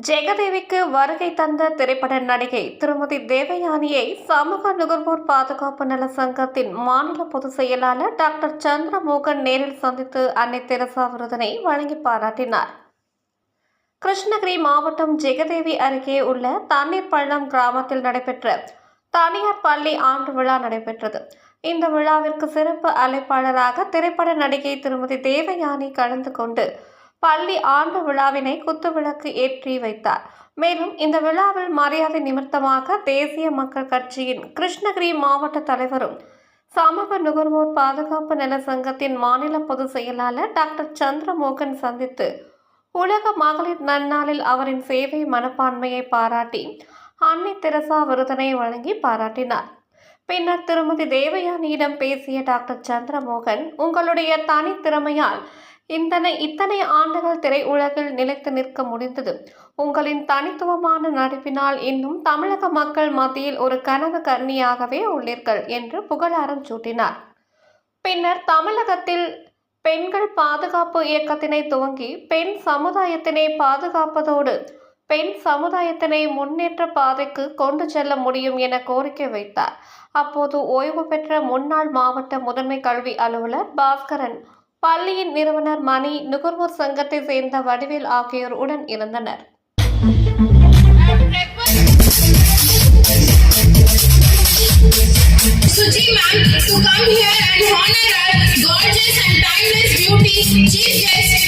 ஜெகதேவிக்கு வருகை தந்த திரைப்பட நடிகை திருமதி தேவயானியை சமூக நுகர்வோர் பாதுகாப்பு நல சங்கத்தின் மாநில பொதுச் செயலாளர் டாக்டர் சந்திரமோகன் நேரில் சந்தித்து அன்னை தெரசா விருதினை வழங்கி பாராட்டினார். கிருஷ்ணகிரி மாவட்டம் ஜெகதேவி அருகே உள்ள தண்ணீர் பள்ளம் கிராமத்தில் நடைபெற்ற தனியார் பள்ளி ஆண்டு விழா நடைபெற்றது. இந்த விழாவிற்கு சிறப்பு அழைப்பாளராக திரைப்பட நடிகை திருமதி தேவயானி கலந்து கொண்டு பள்ளி ஆண்டு விழாவினை குத்துவிளக்கு ஏற்றி வைத்தார். மேலும் இந்த விழாவில் மரியாதை நிமித்தமாக தேசிய மக்கள் கட்சியின் கிருஷ்ணகிரி மாவட்ட தலைவரும் சமூக நுகர்வோர் பாதுகாப்பு நல சங்கத்தின் மாநில பொதுச் செயலாளர் டாக்டர் சந்திரமோகன் சந்தித்து உலக மகளிர் நன்னாளில் அவரின் சேவை மனப்பான்மையை பாராட்டி அன்னை தெரசா விருதினை வழங்கி பாராட்டினார். பின்னர் திருமதி தேவயானியிடம் பேசிய டாக்டர் சந்திரமோகன் உங்களுடைய தனித்திறமையால் இத்தனை இத்தனை ஆண்டுகள் திரையுலகில் நிலைத்து நிற்க முடிந்தது. உங்களின் தனித்துவமான நடிப்பினால் இன்னும் தமிழக மக்கள் மத்தியில் ஒரு கனவு கர்ணியாகவே உள்ளீர்கள் என்று புகழாரம் சூட்டினார். பின்னர் தமிழகத்தில் பெண்கள் பாதுகாப்பு இயக்கத்தினை துவங்கி பெண் சமுதாயத்தினை பாதுகாப்பதோடு பெண் சமுதாயத்தினை முன்னேற்ற பாதைக்கு கொண்டு செல்ல முடியும் என கோரிக்கை வைத்தார். அப்போது ஓய்வு பெற்ற முன்னாள் மாவட்ட முதன்மை கல்வி அலுவலர் பாஸ்கரன் பள்ளியின் நிறுவனர் மணி நுகர்வோர் சங்கத்தை சேர்ந்த வடிவேல் ஆகியோர் உடன் இருந்தனர். Suji ma'am to come here and honor our gorgeous and timeless beauty. Chief guest